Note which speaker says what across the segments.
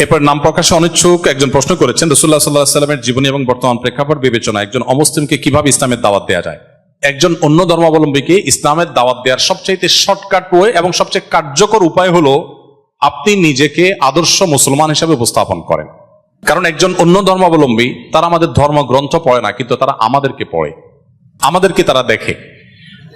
Speaker 1: এরপর নাম প্রকাশে অনিচ্ছুক একজন প্রশ্ন করেছেন রসুল্লাহ সাল্লাহ সাল্লামের জীবনী এবং বর্তমান প্রেক্ষাপট বিবেচনা, একজন অমুসলিমকে কীভাবে ইসলামের দাওয়াত দেওয়া যায়? একজন অন্য ধর্মাবলম্বীকে ইসলামের দাওয়াত দেওয়ার সবচাইতে শর্টকাট ওয়ে এবং সবচেয়ে কার্যকর উপায় হলো, আপনি নিজেকে আদর্শ মুসলমান হিসেবে উপস্থাপন করেন। কারণ একজন অন্য ধর্মাবলম্বী, তারা আমাদের ধর্মগ্রন্থ পড়ে না, কিন্তু তারা আমাদেরকে পড়ে। আমাদেরকে তারা দেখে।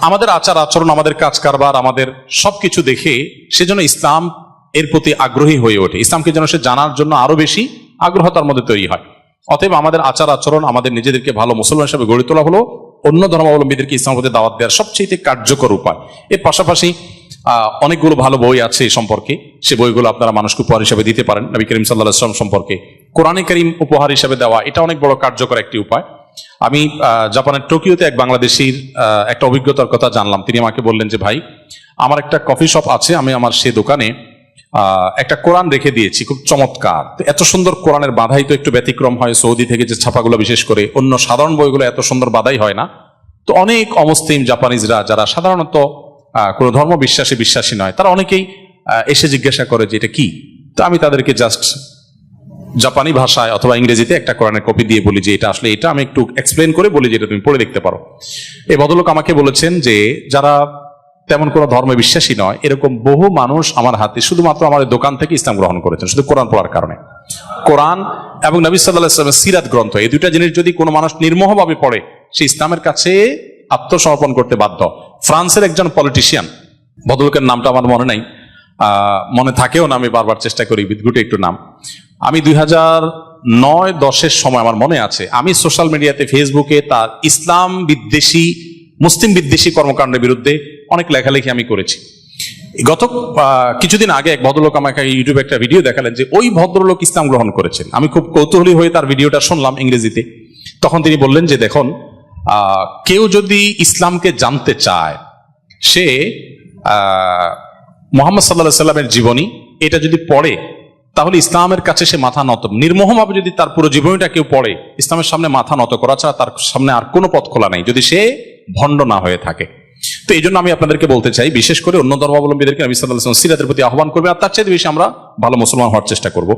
Speaker 1: আমাদের আচার আচরণ আমাদের কাজ কারবার আমাদের সবকিছু দেখে, সেজন্য ইসলাম এর প্রতি আগ্রহী হয়ে ওঠে। ইসলামকে যেন সে জানার জন্য আরও বেশি আগ্রহ তার মধ্যে তৈরি হয়। অতএব আমাদের আচার আচরণ, আমাদের নিজেদেরকে ভালো মুসলমান হিসেবে গড়ে তোলা হলো, অন্য ধর্মাবলম্বীদেরকে ইসলামের প্রতি দাওয়াত দেওয়ার সবচেয়ে কার্যকর উপায়। এর পাশাপাশি অনেকগুলো ভালো বই আছে এই সম্পর্কে। সে বইগুলো আপনারা মানুষকে উপহার হিসেবে দিতে পারেন, নবী করিম সাল্লাহ আসলাম সম্পর্কে। কোরআনে করিম উপহার হিসেবে দেওয়া, এটা অনেক বড় কার্যকর একটি উপায়। আমি জাপানের টোকিওতে এক বাংলাদেশির একটা অভিজ্ঞতার কথা জানলাম। তিনি আমাকে বললেন যে, ভাই, আমার একটা কফি শপ আছে, আমি আমার সে দোকানে একটা কোরআন রেখে দিয়েছি, খুব চমৎকার। এত সুন্দর কোরআনের বাধাই তো একটু ব্যতিক্রম হয় সৌদি থেকে যে ছাপাগুলো বিশেষ করে, অন্য সাধারণ বইগুলো এত সুন্দর বাধাই হয় না। তো অনেক অমুসলিম জাপানিজরা যারা সাধারণত কোনো ধর্ম বিশ্বাসী বিশ্বাসী নয়, তারা অনেকেই এসে জিজ্ঞাসা করে যে এটা কি? তো আমি তাদেরকে জাস্ট জাপানি ভাষায় অথবা ইংরেজিতে একটা কোরআনের কপি দিয়ে বলি যে এটা আসলে এটা, আমি একটু এক্সপ্লেন করে বলি যে এটা তুমি পড়ে দেখতে পারো। এই ভদ্রলোক আমাকে বলেছেন যে যারা তেমন কোনো ধর্মে বিশ্বাসী নয়। এরকম বহু মানুষ আমার হাতে শুধুমাত্র এই দোকান থেকে ইসলাম গ্রহণ করেছেন, শুধু কোরআন পড়ার কারণে। কোরআন এবং নবী সাল্লাহ সিরাত গ্রন্থ, এই দুইটা জিনিস যদি কোনো মানুষ নির্মোহভাবে পড়ে, সে ইসলামের কাছে আত্মসমর্পণ করতে বাধ্য। ফ্রান্সের একজন পলিটিশিয়ান, ভদ্রলোকের নামটা আমার মনে নাই মনে থাকেও না, আমি বারবার চেষ্টা করি বিদ্যুটে একটু নাম। আমি দুই হাজার নয় দশের সময় আমার মনে আছে, আমি সোশ্যাল মিডিয়াতে, ফেসবুকে তার ইসলাম বিদ্বেষী মুসলিম বিদ্বেষী কর্মকাণ্ডের বিরুদ্ধে অনেক লেখালেখি আমি করেছি। গত কিছুদিন আগে এক ভদ্রলোক আমাকে ইউটিউবে একটা ভিডিও দেখালেন যে ওই ভদ্রলোক ইসলাম গ্রহণ করেছেন। আমি খুব কৌতূহলী হয়ে তার ভিডিওটা শুনলাম ইংরেজিতে। তখন তিনি বললেন যে, দেখুন কেউ যদি ইসলামকে জানতে চায়, সে মোহাম্মদ সাল্লা সাল্লামের জীবনী, এটা যদি পড়ে, তাহলে ইসলামের কাছে সে মাথা নত। নির্মোহভাবে যদি তার পুরো জীবনীটা কেউ পড়ে, ইসলামের সামনে মাথা নত করা ছাড়া তার সামনে আর কোনো পথ খোলা নেই। যদি সে ভণ্ড না হয়ে থাকে। তো এই জন্য আমি আপনাদেরকে বলতে চাই, বিশেষ করে অন্য ধর্মাবলম্বীদেরকে আমি সাল্লাহ সিরাতের প্রতি আহ্বান করবে, আর তার চাইতে বেশি আমরা ভালো মুসলমান হওয়ার চেষ্টা করব।